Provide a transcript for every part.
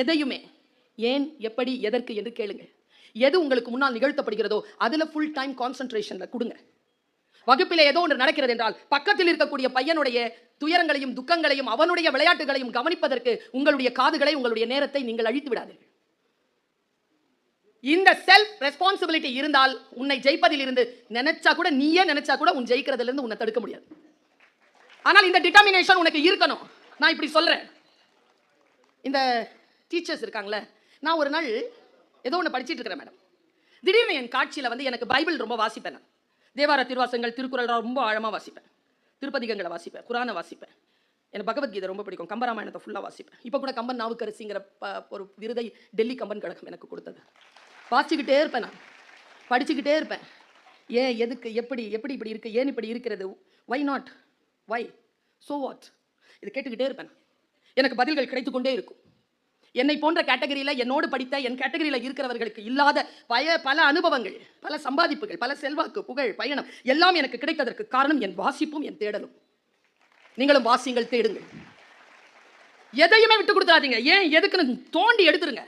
எதையுமே. ஏன் எப்படி எதற்கு என்று கேளுங்க. எது உங்களுக்கு முன்னால் நிகழ்த்தப்படுகிறதோ அதில் ஃபுல் டைம் கான்சன்ட்ரேஷனில் கொடுங்க. வகுப்பில் ஏதோ ஒன்று நடக்கிறது என்றால் பக்கத்தில் இருக்கக்கூடிய பையனுடைய துயரங்களையும் துக்கங்களையும் அவனுடைய விளையாட்டுகளையும் கவனிப்பதற்கு உங்களுடைய காதுகளை உங்களுடைய நேரத்தை நீங்கள் அழித்து விடாதீர்கள். இந்த செல்ஃப் ரெஸ்பான்சிபிலிட்டி இருந்தால் உன்னை ஜெயிப்பதில் இருந்து நினைச்சா கூட நீயே நினைச்சா கூட உன் ஜெயிக்கிறதுல இருந்து உன்னை தடுக்க முடியாது. ஆனால் இந்த டிட்டர்மினேஷன் உனக்கு இருக்கணும். நான் இப்படி சொல்றேன். இந்த டீச்சர்ஸ் இருக்காங்களே நான் ஒரு நாள் ஏதோ ஒன்று படிச்சுட்டு இருக்கிறேன் மேடம் திடீர்னு என் காட்சியில் வந்து எனக்கு பைபிள் ரொம்ப வாசிப்பேன் நான். தேவார திருவாசங்கள் திருக்குறள் ரொம்ப ஆழமாக வாசிப்பேன். திருப்பதிகங்களை வாசிப்பேன் குரானை வாசிப்பேன். எனக்கு பகவத்கீதை ரொம்ப பிடிக்கும் கம்பராமாயணத்தை ஃபுல்லாக வாசிப்பேன். இப்போ கூட கம்பன் நாவுக்கரசிங்கிற ப- ஒரு விருதை டெல்லி கம்பன் கழகம் எனக்கு கொடுத்தது. வாசிச்சுக்கிட்டே இருப்பேன் நான். படிச்சுக்கிட்டே இருப்பேன். ஏன் எதுக்கு எப்படி எப்படி இப்படி இருக்குது ஏன் இப்படி இருக்கிறது? Why not why so what இது கேட்டுக்கிட்டே இருப்பேன் எனக்கு பதில்கள் கிடைத்து கொண்டே இருக்கும். என்னை போன்ற கேட்டகரியில் என்னோடு படித்த என் கேட்டகரியில் இருக்கிறவர்களுக்கு இல்லாத பய பல அனுபவங்கள் பல சம்பாதிப்புகள் பல செல்வாக்கு புகழ் பயணம் எல்லாம் எனக்கு கிடைத்ததற்கு காரணம் என் வாசிப்பும் என் தேடலும். நீங்களும் வாசிங்கள் தேடுங்கள். எதையுமே விட்டு கொடுத்துறாதீங்க ஏன்? எதுக்குன்னு தோண்டி எடுத்துருங்க.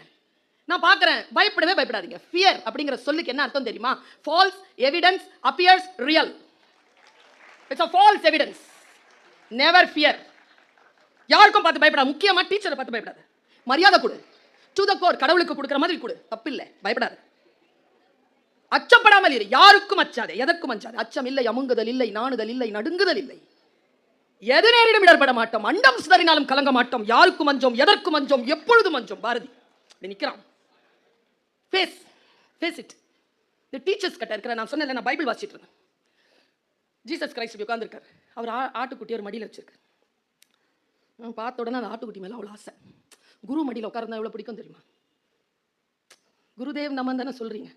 நான் பார்க்குறேன். பயப்படவே பயப்படாதீங்க. ஃபியர் அப்படிங்கிற சொல்லுக்கு என்ன அர்த்தம் தெரியுமா? False evidence appears real it's a false evidence never fear யாருக்கும் பார்த்து பயப்படாது. முக்கியமாக டீச்சரை பார்த்து பயப்படாது. மரியாதை கொடு. டு த கோர் கடவுளுக்கு கொடுக்குற மாதிரி கொடு. தப்பில்லை பயப்படாது. அச்சப்படாமல் இரு. யாருக்கும் அச்சாதே எதற்கும் அச்சாது அச்சம் இல்லை அமுங்குதல் இல்லை நாணுதல் இல்லை நடுங்குதல் இல்லை. எது நேரிடம் இடர்பட மாட்டோம். அண்டம் சிதறினாலும் கலங்க மாட்டோம். யாருக்கும் அஞ்சோம் எதற்கும் அஞ்சோம் எப்பொழுதும் அஞ்சோம். பாரதி நிற்கிறான் நிக்கிறான். ஃபேஸ் ஃபேஸ் இட் இந்த டீச்சர்ஸ் கிட்ட இருக்கிற நான் சொன்னேன்ல நான் பைபிள் வாசிட்டு இருந்தேன். ஜீசஸ் கிரைஸ்ட் இப்படி உட்காந்துருக்காரு அவர் ஆட்டுக்குட்டி ஒரு மடியில் வச்சிருக்காரு நான் பார்த்த உடனே அந்த ஆட்டுக்குட்டி மேலே அவ்வளோ ஆசை. குரு மடியில் உட்கார்ந்தா எவ்வளோ பிடிக்கும் தெரியுமா? குருதேவ் நம்ம தானே சொல்றீங்க.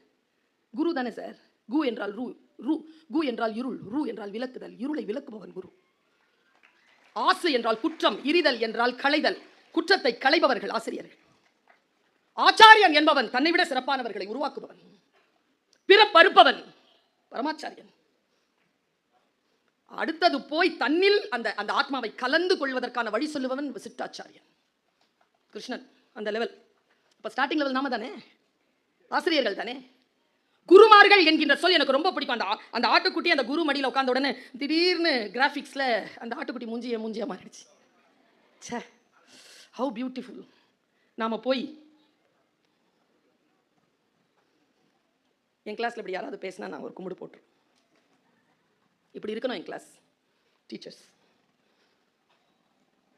குரு தானே சார். கு என்றால் ரூ ரூ கு என்றால் இருள் ரூ என்றால் விளக்குதல் இருளை விளக்குபவன் குரு. ஆசை என்றால் குற்றம் இரிதல் என்றால் களைதல் குற்றத்தை களைபவர்கள் ஆசிரியர்கள். ஆச்சாரியன் என்பவன் தன்னை விட சிறப்பானவர்களை உருவாக்குபவன். பிறப்பறுப்பவன் பரமாச்சாரியன். அடுத்தது போய் தன்னில் அந்த அந்த ஆத்மாவை கலந்து கொள்வதற்கான வழி சொல்லுபவன் விசிட்டாச்சாரியன் கிருஷ்ணன் அந்த லெவல் இப்போ ஸ்டார்டிங் லெவல் நாம தானே? ஆசிரியர்கள் தானே? குருமார்கள் என்கின்ற சொல் எனக்கு ரொம்ப பிடிக்கும். அந்த அந்த ஆட்டுக்குட்டி அந்த குரு மடியில் உட்காந்த உடனே திடீர்னு கிராஃபிக்ஸில் அந்த ஆட்டுக்குட்டி மூஞ்சிய மூஞ்சிய மாறிடுச்சு. ச்சே ஹவு பியூட்டிஃபுல் நாம போய் என் கிளாஸில் இப்படி யாராவது பேசினா நான் ஒரு கும்பிடு போட்டுருவேன் இப்படி இருக்கணும் என் கிளாஸ் டீச்சர்ஸ்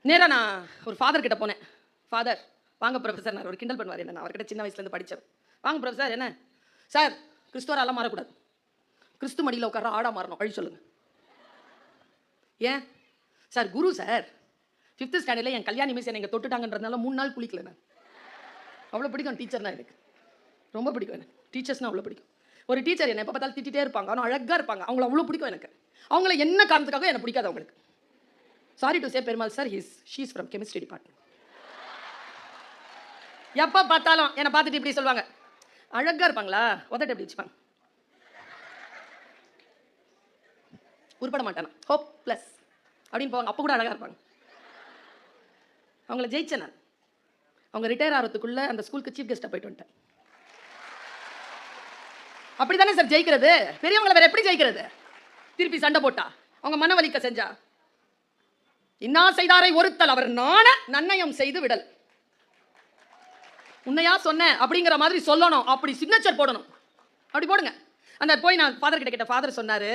நேராக நான் ஒரு ஃபாதர் கிட்ட போனேன். ஃபாதர் வாங்க ப்ரொஃபஸர் நான் ஒரு கிண்டல் பண்ணுவார். என்ன நான் அவர்கிட்ட சின்ன வயசுலேருந்து படித்தேன் வாங்க ப்ரொஃபஸர் என்ன? சார் கிறிஸ்துவராலாம் மாறக்கூடாது. கிறிஸ்து மடியில் உட்கார ஆடாக மாறணும். வழி சொல்லுங்கள் ஏன்? சார் குரு சார் ஃபிஃப்த் ஸ்டாண்டர்டில் என் கல்யாணி மிஸ் என்னை தொட்டுட்டாங்கன்றதுனால மூணு நாள் குளிக்கல நான். அவ்வளோ பிடிக்கும் டீச்சர்னா எனக்கு. ரொம்ப பிடிக்கும் எனக்கு. டீச்சர்ஸ்னால் அவ்வளோ பிடிக்கும். ஒரு டீச்சர் என்னை எப்போ பார்த்தாலும் திட்டிகிட்டே இருப்பாங்க. ஆனால் அழகாக இருப்பாங்க. அவங்கள அவ்வளோ பிடிக்கும் எனக்கு. அவங்கள என்ன காரணத்துக்காக எனக்கு பிடிக்காது அவங்களுக்கு. Sorry to say Perumal sir he's she's from chemistry department எப்போ பார்த்தாலும் என்னை பார்த்துட்டு இப்படி சொல்லுவாங்க. அழகாக இருப்பாங்களா? உதட்டு எப்படி வச்சுப்பாங்க. உருப்பட மாட்டானா? ஹோப் ப்ளஸ் அப்படின்னு போவாங்க. அப்போ கூட அழகாக இருப்பாங்க. அவங்கள ஜெயிச்சேன் நான் அவங்க ரிட்டையர் ஆகிறதுக்குள்ளே அந்த ஸ்கூலுக்கு சீஃப் கெஸ்ட்டாக போயிட்டு வந்துட்டேன். அப்படி தானே சார் ஜெயிக்கிறது? பெரியவங்களை வேற எப்படி ஜெயிக்கிறது? திருப்பி சண்டை போட்டா? அவங்க மனவலிக்க செஞ்சா? இன்னா செய்தாரை ஒருத்தல் அவர் நாண நன்னயம் செய்து விடல். உன்னையா சொன்னேன் அப்படிங்கிற மாதிரி சொல்லணும். அப்படி சிக்னேச்சர் போடணும். அப்படி போடுங்க. அந்த போய் நான் ஃபாதர் கிட்ட கேட்ட ஃபாதர் சொன்னார்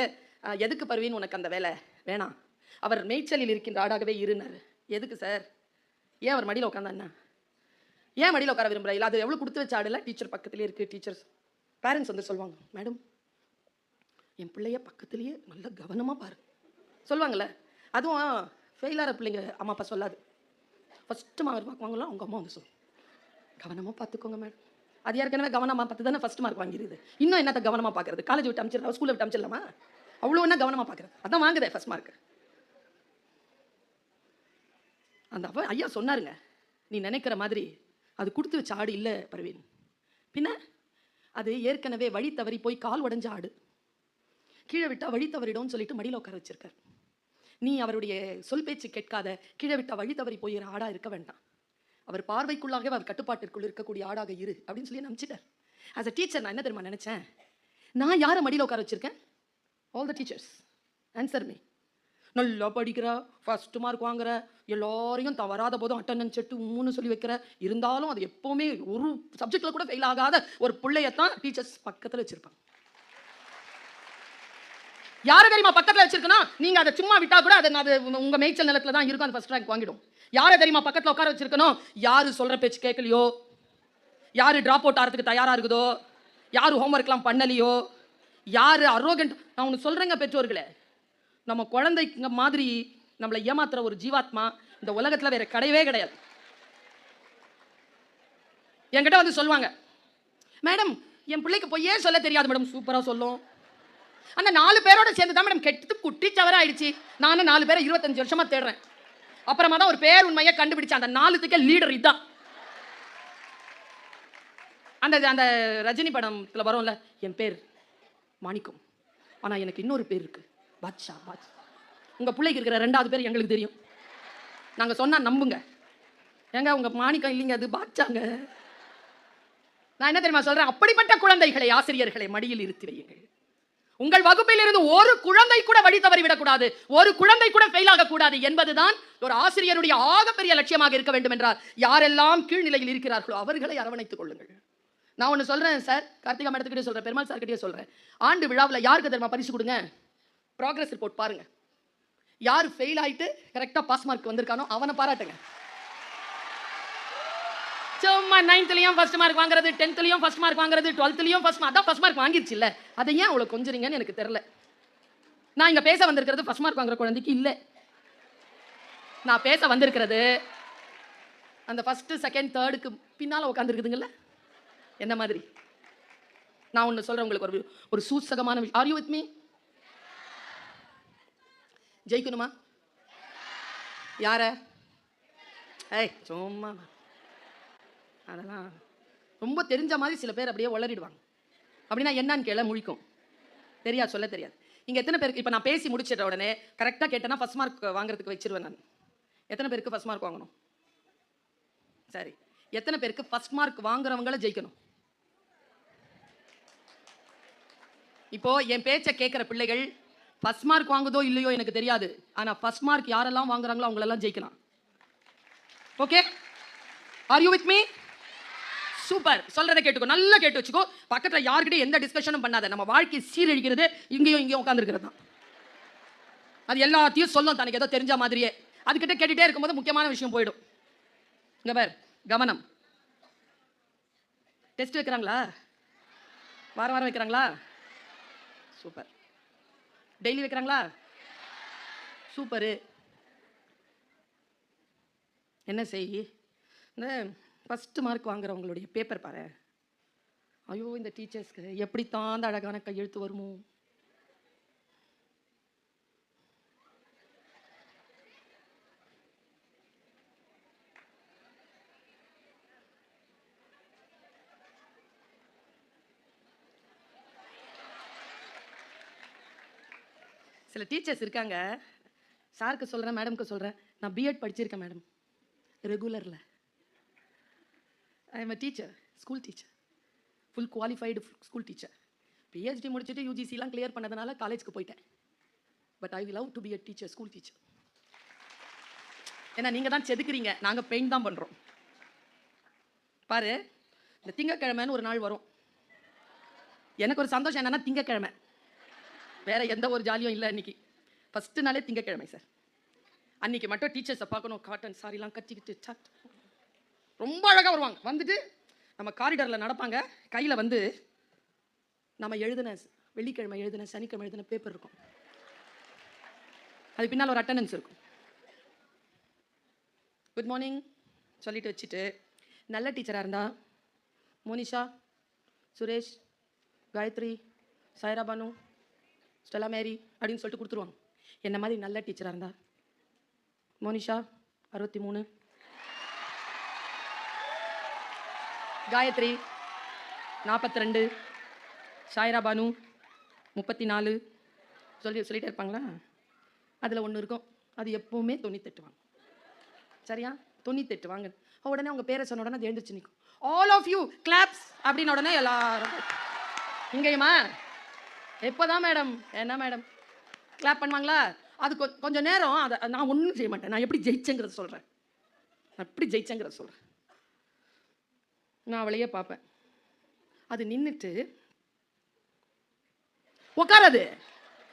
எதுக்கு பருவின்னு உனக்கு அந்த வேலை? வேணாம். அவர் மேய்ச்சலில் இருக்கின்ற ஆடாகவே இருந்தார் எதுக்கு சார் ஏன் அவர் மடியில் உட்காந்தா என்ன? ஏன் மடியில் உட்கார விரும்புகிறா இல்லை அது எவ்வளோ கொடுத்து வச்ச ஆடல? டீச்சர் பக்கத்துலேயே இருக்குது டீச்சர்ஸ் பேரண்ட்ஸ் வந்து சொல்லுவாங்க மேடம் என் பிள்ளைய பக்கத்துலேயே நல்ல கவனமாக பாரு. சொல்லுவாங்கள்ல அதுவும் ஃபெயிலாகிற பிள்ளைங்க அம்மா அப்பா சொல்லாது. ஃபஸ்ட்டு மாவர் பார்க்குவாங்களோ அவங்க அம்மா வந்து சொல்லும் கவனமாக பார்த்துக்கோங்க மேடம். அது ஏற்கனவே கவனமாக பார்த்து தானே ஃபஸ்ட் மார்க் வாங்கிடுது இன்னும் என்னத்த கவனமாக பார்க்குறது? காலேஜ் விட்டு அமைச்சிடலாம் ஸ்கூலில் விட்டு அமைச்சிடலாமா? அவ்வளோ என்ன கவனமாக பார்க்குறது? அதான் வாங்குதே ஃபஸ்ட் மார்க் அந்த அப்போ ஐயா சொன்னாருங்க நீ நினைக்கிற மாதிரி அது கொடுத்து வச்ச ஆடு இல்லை பரவீன். பின்ன அது ஏற்கனவே வழி தவறி போய் கால் உடஞ்ச ஆடு. கீழே விட்டால் வழி தவறிடும்னு சொல்லிட்டு மடியில் உட்கார வச்சிருக்கார். நீ அவருடைய சொல் பேச்சு கேட்காத கீழே விட்டால் வழி தவறி போயிற ஆடாக இருக்க வேண்டாம். அவர் பார்வைக்குள்ளாகவே அவர் கட்டுப்பாட்டிற்குள் இருக்கக்கூடிய ஆடாக இரு அப்படின்னு சொல்லி நம்பிச்சிட்டார். ஆஸ் அ டீச்சர் நான் என்ன தெரியுமா நினைச்சேன்? நான் யாரை மடியில் உட்கார வச்சிருக்கேன்? All the teachers answer me நல்லா படிக்கிற ஃபஸ்ட்டு மார்க் வாங்குற எல்லாரையும் தவறாத போதும் அட்டண்டன்ஸ் எட்டு உம்முன்னு சொல்லி வைக்கிற இருந்தாலும் அது எப்போவுமே ஒரு சப்ஜெக்டில் கூட ஃபெயில் ஆகாத ஒரு பிள்ளையத்தான் டீச்சர்ஸ் பக்கத்தில் வச்சுருப்பாங்க. யாரை தெரியுமா பக்கத்தில் வச்சிருக்கனா நீங்கள் அதை சும்மா விட்டால் கூட அதை அது உங்கள் மேய்ச்சல் நிலத்தில் தான் இருக்கும் அது ஃபஸ்ட் ரேங்க் வாங்கிடும். யாரை தெரியுமா பக்கத்தில் உட்கார வச்சிருக்கணும்? யார் சொல்கிற பேச்சு கேட்கலையோ? யார் ட்ராப் அவுட் ஆகிறதுக்கு தயாராக இருக்குதோ? யார் ஹோம்ஒர்க்லாம் பண்ணலையோ? யார் அரோகண்ட் நான் ஒன்று சொல்கிறேங்க பெற்றோர்களே. நம்ம குழந்தைங்க மாதிரி நம்மளை ஏமாத்துற ஒரு ஜீவாத்மா இந்த உலகத்தில் வேற கிடையவே கிடையாது. என்கிட்ட வந்து சொல்லுவாங்க மேடம் என் பிள்ளைக்கு பொய்யே சொல்ல தெரியாது மேடம். சூப்பராக சொல்லும். அந்த நாலு பேரோட சேர்ந்து தான் மேடம் கெட்டு குட்டி சவர ஆயிடுச்சு நானும் நாலு பேரை இருபத்தஞ்சு வருஷமா தேடுறேன். அப்புறமா தான் ஒரு பேர் உண்மையை கண்டுபிடிச்சேன். அந்த நாலுத்துக்கே லீடர் இதுதான். அந்த அந்த ரஜினி படத்தில் வரும்ல என் பேர் மாணிக்கம். ஆனால் எனக்கு இன்னொரு பேர் இருக்கு. பாட்ஷா பாட்ஷா. உங்கள் பிள்ளைக்கு இருக்கிற ரெண்டாவது பேர் எங்களுக்கு தெரியும். நாங்கள் சொன்னால் நம்புங்க. ஏங்க உங்கள் மாணிக்கம் இல்லைங்க அது பாட்சாங்க நான் என்ன தெரியுமா சொல்கிறேன் அப்படிப்பட்ட குழந்தைகளை ஆசிரியர்களை மடியில் இருத்தி வையுங்கள். உங்கள் வகுப்பில் இருந்து ஒரு குழந்தை கூட வழி தவறிவிடக்கூடாது ஒரு குழந்தை கூட ஃபெயில் ஆகக்கூடாது என்பதுதான் ஒரு ஆசிரியருடைய ஆகப்பெரிய லட்சியமாக இருக்க வேண்டும் என்றார். யாரெல்லாம் கீழ்நிலையில் இருக்கிறார்களோ அவர்களை அரவணைத்துக் கொள்ளுங்கள். நான் ஒன்று சொல்றேன் சார் கார்த்திகா மேடத்துக்கிட்டே சொல்றேன் பெருமாள் சார் கிட்டே சொல்றேன். ஆண்டு விழாவில் யாருக்கு தெரியுமா பரிசு கொடுங்க? ப்ராக்ரஸ் ரிப்போர்ட் பாருங்க. யார் ஃபெயில் ஆயிட்டு கரெக்டாக பாஸ் மார்க் வந்திருக்கானோ அவனை பாராட்டுங்க. சும்மா நைன்த்லையும் ஃபர்ஸ்ட் மார்க் வாங்குறது டென்த்லையும் ஃபர்ஸ்ட் மார்க் வாங்குறது டுவெல்த்லையும் ஃபர்ஸ்ட் மார்க் அதான் ஃபர்ஸ்ட் மார்க் வாங்கிடுச்சு இல்லை. அதை ஏன் அவ்வளோ கொஞ்சிறீங்கன்னு எனக்கு தெரில நான் இங்கே பேச வந்திருக்கிறது ஃபர்ஸ்ட் மார்க் வாங்குற குழந்தைக்கு இல்லை. நான் பேச வந்திருக்கிறது அந்த ஃபஸ்ட்டு செகண்ட் தேர்டுக்கு பின்னால் உட்காந்துருக்குதுங்கல்ல என்ன மாதிரி? நான் ஒன்று சொல்கிறேன் உங்களுக்கு ஒரு ஒரு சூசகமான விஷயம். ஆர் யூ வித் மீ ஜெயிக்கணுமா? யார? ஏய் சும்மா. அதெல்லாம் ரொம்ப தெரிஞ்ச மாதிரி சில பேர் அப்படியே உளறிடுவாங்க. அப்படின்னா என்னன்னு கேள முழிக்கும். தெரியாது சொல்ல தெரியாது. இங்கே எத்தனை பேருக்கு இப்போ நான் பேசி முடிச்சிட்ட உடனே கரெக்டாக கேட்டேன்னா ஃபர்ஸ்ட் மார்க் வாங்குறதுக்கு வச்சிருவேன் நான். எத்தனை பேருக்கு ஃபஸ்ட் மார்க் வாங்கணும்? சரி. எத்தனை பேருக்கு ஃபர்ஸ்ட் மார்க் வாங்குறவங்கள ஜெயிக்கணும்? இப்போ என் பேச்சை கேட்குற பிள்ளைகள் ஃபஸ்ட் மார்க் வாங்குதோ இல்லையோ எனக்கு தெரியாது. ஆனால் ஃபஸ்ட் மார்க் யாரெல்லாம் வாங்குறாங்களோ அவங்களெல்லாம் ஜெயிக்கலாம். Okay are you with me super. சொல்றதை கேட்டுக்கோ. நல்லா கேட்டு வச்சுக்கோ. பக்கத்துல யார்கிட்டயும் எந்த டிஸ்கஷனும் பண்ணாத. நம்ம வாழ்க்கை சீரழிக்கிறது இங்கேயும் இங்கேயும் உட்காந்துருக்கிறது தான். அது எல்லாத்தையும் சொல்லும் தனக்கு. ஏதோ தெரிஞ்ச மாதிரியே. அதுக்கிட்ட கேட்டுட்டே இருக்கும்போது முக்கியமான விஷயம் போயிடும். இங்க பேர். கவனம். டெஸ்ட் வைக்கிறாங்களா? வாரம் வாரம் வைக்கிறாங்களா? சூப்பர். டெய்லி வைக்கிறாங்களா? சூப்பரு. என்ன செய்? இந்த ஃபஸ்ட்டு மார்க் வாங்குறவங்களுடைய பேப்பர் பாரு. ஐயோ இந்த டீச்சர்ஸ்க்கு எப்படித்தான் அந்த அழகான கையெழுத்து வருமோ. சில டீச்சர்ஸ் இருக்காங்க. சாருக்கு சொல்கிறேன் மேடம்க்கு சொல்கிறேன் நான் பிஎட் படிச்சிருக்கேன் madam ரெகுலரில் I am a teacher school teacher full qualified school teacher PhD முடிச்சுட்டு யூஜிசிலாம் கிளியர் பண்ணதுனால காலேஜ்க்கு போயிட்டேன். But I love to be a teacher school teacher ஏன்னா நீங்கள் தான் செதுக்குறீங்க. நாங்கள் பெயிண்ட் தான் பண்ணுறோம் பாரு இந்த திங்கக்கிழமைன்னு ஒரு நாள் வரும். எனக்கு ஒரு சந்தோஷம் என்னன்னா திங்கக்கிழமை. வேற எந்த ஒரு ஜாலியும் இல்லை இன்னைக்கு. ஃபஸ்ட்டு நாளே திங்கக்கிழமை சார் அன்னைக்கு மட்டும் டீச்சர்ஸை பார்க்கணும். காட்டன் சாரிலாம் கட்டிக்கிட்டு சட் ரொம்ப அழகாக வருவாங்க. வந்துட்டு நம்ம காரிடரில் நடப்பாங்க. கையில் வந்து நம்ம எழுதின வெள்ளிக்கிழமை எழுதின சனிக்கிழமை எழுதின பேப்பர் இருக்கும். அது பின்னால் ஒரு அட்டண்டன்ஸ் இருக்கும். குட் மார்னிங் சொல்லிட்டு வச்சுட்டு நல்ல டீச்சராக இருந்தா மோனிஷா சுரேஷ் காயத்ரி சாய்ரா பானு ஸ்டெலா மேரி அப்படின்னு சொல்லிட்டு கொடுத்துருவாங்க. என்ன மாதிரி நல்ல டீச்சராக இருந்தா? மோனிஷா அறுபத்தி மூணு. காயத்ரி நாற்பத்தி ரெண்டு சாய்ரா பானு முப்பத்தி நாலு சொல்லி சொல்லிகிட்டே இருப்பாங்களா? அதில் ஒன்று இருக்கும். அது எப்போவுமே தொண்ணூத்தெட்டு வாங்க சரியா? தொண்ணூத்தெட்டு வாங்க உடனே அவங்க பேரை சொன்ன உடனே அது எழுந்திரிச்சு நிற்கும் ஆல் ஆஃப் யூ கிளாப்ஸ் அப்படின்னு உடனே எல்லாரும் இங்கேயுமா? எப்போதான் மேடம் என்ன மேடம் கிளாப் பண்ணுவாங்களா? அது கொ- கொஞ்சம் நேரம் அதை நான் ஒன்றும் செய்ய மாட்டேன். நான் எப்படி ஜெயிச்சேங்கிறத சொல்கிறேன் நான் எப்படி ஜெயிச்சேங்கிறத சொல்கிறேன் நான் அவளையே பார்ப்பேன். அது நின்றுட்டு உட்காராது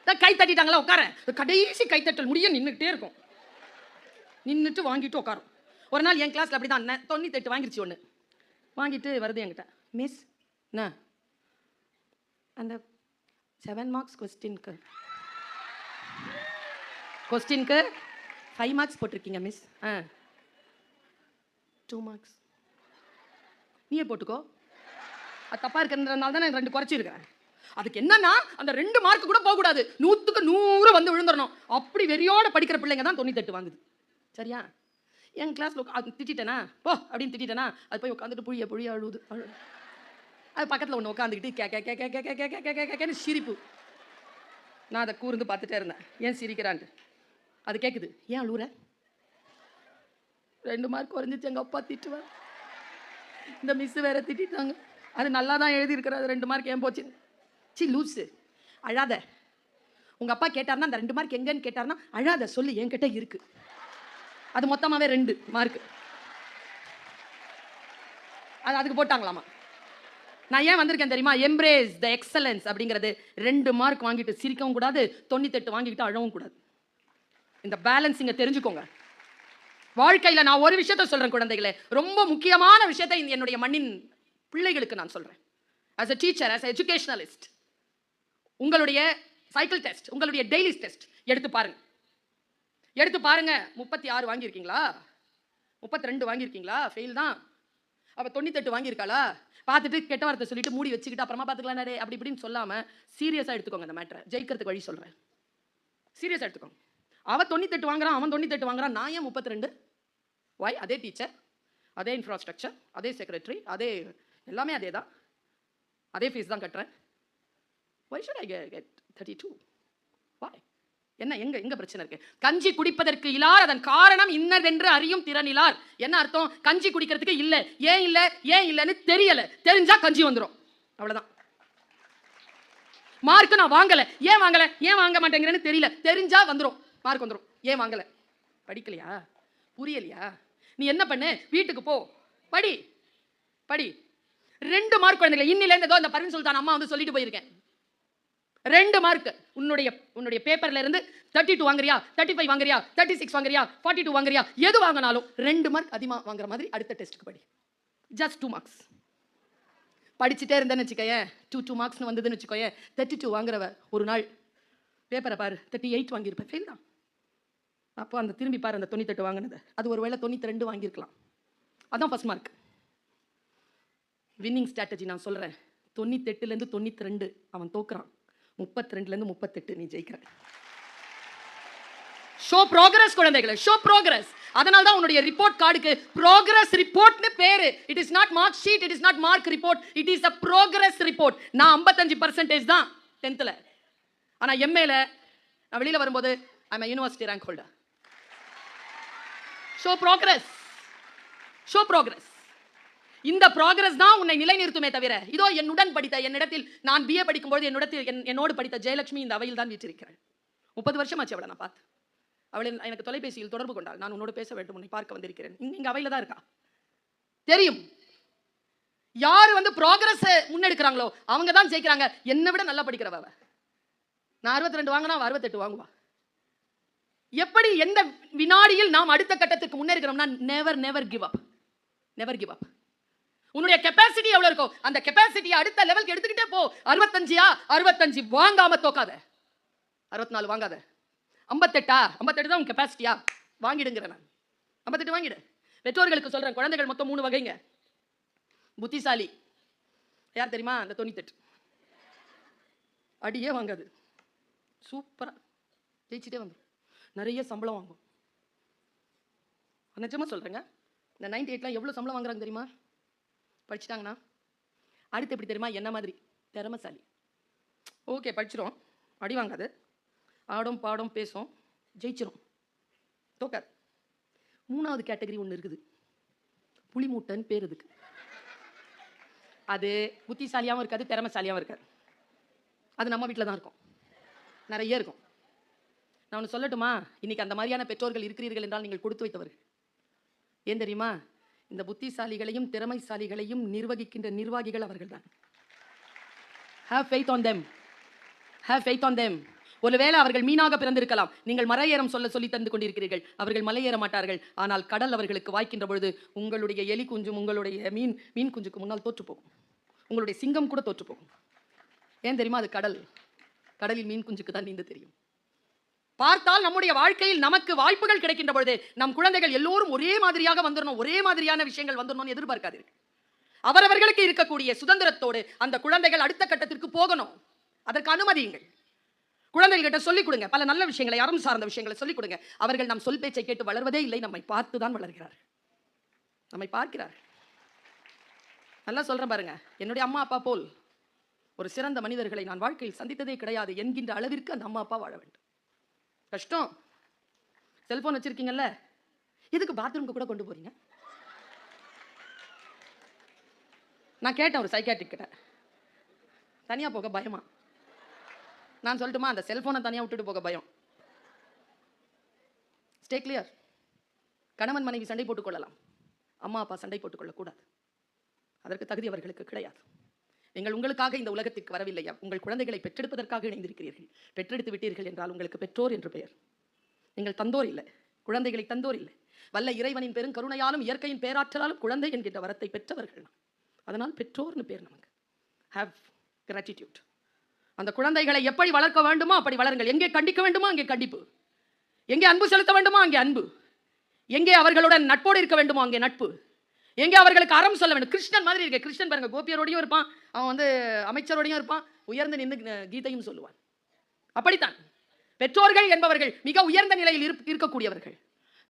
கை தட்டிட்டாங்களா உட்கார கடைசி கைத்தட்டல் முடிய நின்றுக்கிட்டே இருக்கும். நின்றுட்டு வாங்கிட்டு உட்காரும் ஒரு நாள் என் கிளாஸில் அப்படி தான் தொண்ணூத்தெட்டு வாங்கிருச்சு ஒன்று வாங்கிட்டு வருது என்கிட்ட. மிஸ் என்ன? அந்த செவன் மார்க்ஸ் கொஸ்டின்க்கு கொஸ்டின்க்கு ஃபைவ் மார்க்ஸ் போட்டிருக்கீங்க மிஸ் ஆ. டூ மார்க்ஸ் நீயே போட்டுக்கோ அது தப்பாக இருக்கிறதுனால தான் நான் ரெண்டு குறைச்சிருக்கிறேன் அதுக்கு என்னன்னா அந்த ரெண்டு மார்க் கூட போகக்கூடாது நூற்றுக்கு நூறு வந்து விழுந்துடணும் அப்படி வெறியோட படிக்கிற பிள்ளைங்க தான் தொண்ணூத்தெட்டு வாங்குது சரியா என் கிளாஸில் அது திட்டிட்டேனா போ அப்படின்னு திட்டிட்டேனா அது போய் உட்காந்துட்டு புழிய புழிய அழுது அது பக்கத்தில் ஒன்று உட்காந்துக்கிட்டு கே கே கே கே கே கே கே கே கே கே கேன்னு சிரிப்பு நான் அதை கூர்ந்து பார்த்துட்டே இருந்தேன் ஏன் சிரிக்கிறான்ட்டு அது கேட்குது ஏன் அழுவுற ரெண்டு மார்க் குறைஞ்சிச்சு எங்கள் அப்பா திட்டுவேன் இந்த மிஸ் வேற திட்டாங்க அது நல்லா தான் எழுதியிருக்கிறாரு ரெண்டு மார்க் ஏன் போச்சு? சி லூஸு அழாத. உங்கள் அப்பா கேட்டார்னா அந்த ரெண்டு மார்க் எங்கன்னு கேட்டார்னா அழாத சொல்லு என்கிட்ட இருக்கு. அது மொத்தமாகவே ரெண்டு மார்க்கு அது அதுக்கு போட்டாங்களாமா? நான் ஏன் வந்திருக்கேன் தெரியுமா? எம்ப்ரேஸ் த எக்ஸலன்ஸ் அப்படிங்கிறது ரெண்டு மார்க் வாங்கிட்டு சிரிக்கவும் கூடாது தொண்ணூத்தெட்டு வாங்கிட்டு அழவும் கூடாது. இந்த பேலன்ஸ் இங்க தெரிஞ்சுக்கோங்க. வாழ்க்கையில் நான் ஒரு விஷயத்த சொல்கிறேன் குழந்தைகளே. ரொம்ப முக்கியமான விஷயத்தை என்னுடைய மண்ணின் பிள்ளைகளுக்கு நான் சொல்கிறேன் as a teacher as educationalist உங்களுடைய சைக்கிள் டெஸ்ட் உங்களுடைய டெய்லி டெஸ்ட் எடுத்து பாருங்க. எடுத்து பாருங்க. முப்பத்தி ஆறு வாங்கியிருக்கீங்களா? முப்பத்தி ரெண்டு வாங்கியிருக்கீங்களா? ஃபெயில் தான். அப்போ தொண்ணூத்தெட்டு வாங்கியிருக்காளா? பார்த்துட்டு கெட்ட வார்த்தை சொல்லிட்டு மூடி வச்சுக்கிட்டு அப்புறமா பார்த்துக்கலாம் நிறைய அப்படி இப்படின்னு சொல்லாமல் சீரியஸாக எடுத்துக்கோங்க அந்த மேட்டரை ஜெயிக்கிறதுக்கு வழி சொல்கிறேன் சீரியஸாக எடுத்துக்கோங்க. அவன் தொண்ணூத்தெட்டு வாங்குறான் அவன் தொண்ணூத்தெட்டு வாங்குறான். நான் ஏன் முப்பத்தி ரெண்டு? வாய் அதே டீச்சர் அதே இன்ஃப்ராஸ்ட்ரக்சர் அதே செக்ரட்டரி அதே எல்லாமே அதே தான் அதே ஃபீஸ் தான் கட்டுறேன். Why should I get thirty two why என்ன எங்க எங்க பிரச்சனை இருக்கு? கஞ்சி குடிப்பதற்கு இலார் அதன் காரணம் இன்னதென்று அறியும் திறனிலார் என்ன அர்த்தம்? கஞ்சி குடிக்கிறதுக்கு இல்ல. ஏன் இல்ல? ஏன் இல்லைன்னு தெரியல. தெரிஞ்சா கஞ்சி வந்துடும் அவ்வளவுதான். மார்க் நான் வாங்கல. ஏன் வாங்கல? ஏன் வாங்க மாட்டேங்கிறேன்னு தெரியல. தெரிஞ்சா வந்துடும் மார்க் வந்துடும் ஏன் வாங்கல? படிக்கலையா? புரியலையா? நீ என்ன பண்ணு? வீட்டுக்கு போ. படி. படி. ரெண்டு மார்க் குழந்தைகள் இன்னிலேருந்து ஏதோ அந்த பரவன் சுல்தான் அம்மா வந்து சொல்லிட்டு போயிருக்கேன். ரெண்டு மார்க் உன்னுடைய உன்னுடைய பேப்பர்ல இருந்து தேர்ட்டி டூ வாங்குறியா? தேர்ட்டி ஃபைவ் வாங்குறியா? தேர்ட்டி சிக்ஸ் வாங்குறியா? ஃபார்ட்டி டூ வாங்குறியா? எது வாங்கினாலும் ரெண்டு மார்க் அதிகமாக வாங்குற மாதிரி அடுத்த டெஸ்ட்டுக்கு படி. ஜஸ்ட் டூ மார்க்ஸ் படிச்சுட்டே இருந்தேன்னு வச்சுக்கோயேன். டூ டூ மார்க்ஸ்னு வந்ததுன்னு வச்சுக்கோயேன். தேர்ட்டி டூ வாங்குறவ ஒரு நாள் பேப்பரை பாரு. Thirty eight வாங்கியிருப்பேன். ஃபெயில் தான். அப்போ அந்த திரும்பி பாரு அந்த தொண்ணூத்தெட்டு வாங்கினது. அது ஒரு வேளை தொண்ணூற்றி ரெண்டு வாங்கியிருக்கலாம். அதான் ஃபர்ஸ்ட் மார்க் வின்னிங் ஸ்ட்ராட்டஜி நான் சொல்கிறேன் தொண்ணூத்தெட்டுலேருந்து தொண்ணூற்றி ரெண்டு அவன் தோக்குறான். முப்பத்தி ரெண்டுலேருந்து முப்பத்தெட்டு நீ ஜெயிக்கிற. ஷோ ப்ரோக்ரஸ் குழந்தைகளை ஷோ ப்ரோக்ரஸ் அதனால தான் உன்னுடைய ரிப்போர்ட் கார்டுக்கு ப்ரோக்ரஸ் ரிப்போர்ட்னு பேரு. It is not mark sheet it is not mark report it is a progress report நான் ஐம்பத்தஞ்சு பர்சன்டேஜ் தான் டென்த்தில் ஆனால் எம்ஏல நான் வெளியில் வரும்போது I'm university rank holder show progress show progress இந்த ப்ராக்ரஸ் தான் உன்னை நிலைநிறுத்துமே தவிர இதோ என்னுடன் படித்த என்னிடத்தில் நான் பிஏ படிக்கும்போது என்னிடத்தில் என் என்னோடு படித்த ஜெயலட்சுமி இந்த அவையில் தான் வீற்றிருக்கிறாள். முப்பது வருஷமாச்சு அவளை நான் பார்த்து. அவளை எனக்கு தொலைபேசியில் தொடர்பு கொண்டாள். நான் உன்னோடு பேச வேண்டும் உன்னை பார்க்க வந்திருக்கிறேன். இங்கே அவையில் தான் இருக்கா? தெரியும். யார் வந்து ப்ராக்ரஸ் முன்னெடுக்கிறாங்களோ அவங்க தான் ஜெயிக்கிறாங்க. என்னை விட நல்லா படிக்கிறவ நான் அறுபத்தி ரெண்டு வாங்கினா அவள் அறுபத்தெட்டு வாங்குவா. எப்படி எந்த வினாடியில் நாம் அடுத்த கட்டத்துக்கு முன்னேறுகிறோம்னா never never give up never give up உன்னுடைய கெப்பாசிட்டி எவ்வளவு இருக்கோ அந்த கெப்பாசிட்டியை அடுத்த லெவலுக்கு எடுத்துக்கிட்டே போ. அறுபத்தஞ்சியா? அறுபத்தஞ்சு வாங்காம தோக்காத. அறுபத்தி நாலு வாங்காத. ஐம்பத்தெட்டா? ஐம்பத்தெட்டு தான் உன் கெப்பாசிட்டியா வாங்கிடுங்கிறேன் நான். ஐம்பத்தெட்டு வாங்கிடு. பெற்றோர்களுக்கு சொல்றேன் குழந்தைகள் மொத்தம் மூணு வகைங்க. புத்திசாலி. யார் தெரியுமா? அந்த தொண்ணூத்தெட்டு அடியே வாங்காது. சூப்பராக ஜெயிச்சுட்டே வந்துடும் நிறைய சம்பளம் வாங்கும் நிஜமாக சொல்கிறேங்க இந்த நைன்டி எயிட்லாம் எவ்வளோ சம்பளம் வாங்குறாங்க தெரியுமா? படிச்சுட்டாங்கண்ணா அடுத்து எப்படி தெரியுமா? என்ன மாதிரி? திறமசாலி. ஓகே படிச்சிரும் அடி வாங்காது. ஆடும் பாடும் பேசும் ஜெயிச்சிரும். தோக்காது. மூணாவது கேட்டகரி ஒன்று இருக்குது. புளிமூட்டைன்னு பேர் இதுக்கு அது புத்திசாலியாகவும் இருக்காது திறமைசாலியாகவும் இருக்காது. அது நம்ம வீட்டில் தான் இருக்கும். நிறைய இருக்கும். நான் ஒன்று சொல்லட்டுமா? இன்னைக்கு அந்த மாதிரியான பெற்றோர்கள் இருக்கிறீர்கள் என்றால் நீங்கள் கொடுத்து வைத்தவர்கள். ஏன் தெரியுமா? இந்த புத்திசாலிகளையும் திறமைசாலிகளையும் நிர்வகிக்கின்ற நிர்வாகிகள் அவர்கள்தான். Have faith on them have faith on them ஒருவேளை அவர்கள் மீனாக பிறந்திருக்கலாம். நீங்கள் மலையேறம் சொல்ல சொல்லி தந்து கொண்டிருக்கிறீர்கள். அவர்கள் மலையேற மாட்டார்கள். ஆனால் கடல் அவர்களுக்கு வாய்க்கின்ற பொழுது உங்களுடைய எலி குஞ்சும் உங்களுடைய மீன் மீன் குஞ்சுக்கு முன்னால் தோற்று போகும். உங்களுடைய சிங்கம் கூட தோற்று போகும். ஏன் தெரியுமா? அது கடல். கடலில் மீன் குஞ்சுக்கு தான் நீந்த தெரியும். பார்த்தால் நம்முடைய வாழ்க்கையில் நமக்கு வாய்ப்புகள் கிடைக்கின்ற பொழுது நம் குழந்தைகள் எல்லோரும் ஒரே மாதிரியாக வந்துடணும் ஒரே மாதிரியான விஷயங்கள் வந்துடணும்னு எதிர்பார்க்காதீர்கள். அவரவர்களுக்கு இருக்கக்கூடிய சுதந்திரத்தோடு அந்த குழந்தைகள் அடுத்த கட்டத்திற்கு போகணும். அதற்கு அனுமதியுங்கள். குழந்தைகிட்ட சொல்லிக் கொடுங்க. பல நல்ல விஷயங்களை அறம் சார்ந்த விஷயங்களை சொல்லிக் கொடுங்க. அவர்கள் நம் சொல் பேச்சை கேட்டு வளர்வதே இல்லை. நம்மை பார்த்து தான் வளர்கிறார்கள். நம்மை பார்க்கிறார்கள். நல்லா சொல்றேன் பாருங்க. என்னுடைய அம்மா அப்பா போல் ஒரு சிறந்த மனிதர்களை நான் வாழ்க்கையில் சந்தித்ததே கிடையாது என்கின்ற அளவிற்கு அந்த அம்மா அப்பா வாழ வேண்டும். கஷ்டம். செல்போன் வச்சிருக்கீங்கல்ல? எதுக்கு பாத்ரூம்க்கு கூட கொண்டு போறீங்க? நான் கேட்டேன் ஒரு சைக்காட்ரிக் கிட்ட. தனியா போக பயமா? நான் சொல்லட்டுமா? அந்த செல்போனை தனியா விட்டுட்டு போக பயம். ஸ்டே கிளியர் கணவன் மனைவி சண்டை போட்டுக்கொள்ளலாம் அம்மா அப்பா சண்டை போட்டுக்கொள்ளக்கூடாது அதற்கு தகுதி அவர்களுக்கு கிடையாது. நீங்கள் உங்களுக்காக இந்த உலகத்திற்கு வரவில்லையா உங்கள் குழந்தைகளை பெற்றெடுப்பதற்காக இணைந்திருக்கிறீர்கள். பெற்றெடுத்து விட்டீர்கள் என்றால் உங்களுக்கு பெற்றோர் என்று பெயர். நீங்கள் தந்தோர் இல்லை. குழந்தைகளை தந்தோர் இல்லை. வல்ல இறைவனின் பெரும் கருணையாலும் இயற்கையின் பேராற்றலாலும் குழந்தை என்கின்ற வரத்தை பெற்றவர்கள் நாம். அதனால் பெற்றோர்னு பேர் நமக்கு. ஹாவ் கிராட்டிடியூட் அந்த குழந்தைகளை எப்படி வளர்க்க வேண்டுமோ அப்படி வளருங்கள். எங்கே கண்டிக்க வேண்டுமோ அங்கே கண்டிப்பு. எங்கே அன்பு செலுத்த வேண்டுமோ அங்கே அன்பு. எங்கே அவர்களுடன் நட்போடு இருக்க வேண்டுமோ அங்கே நட்பு. எங்கே அவர்களுக்கு அறம் சொல்ல வேண்டும். கிருஷ்ணன் மாதிரி இருக்க. கிருஷ்ணன் பாருங்க கோபியரோடையும் இருப்பான். அவன் வந்து அமைச்சரோடையும் இருப்பான் உயர்ந்து நின்று கீதையும் சொல்லுவான். அப்படித்தான். பெற்றோர்கள் என்பவர்கள் மிக உயர்ந்த நிலையில் இருக்கக்கூடியவர்கள்.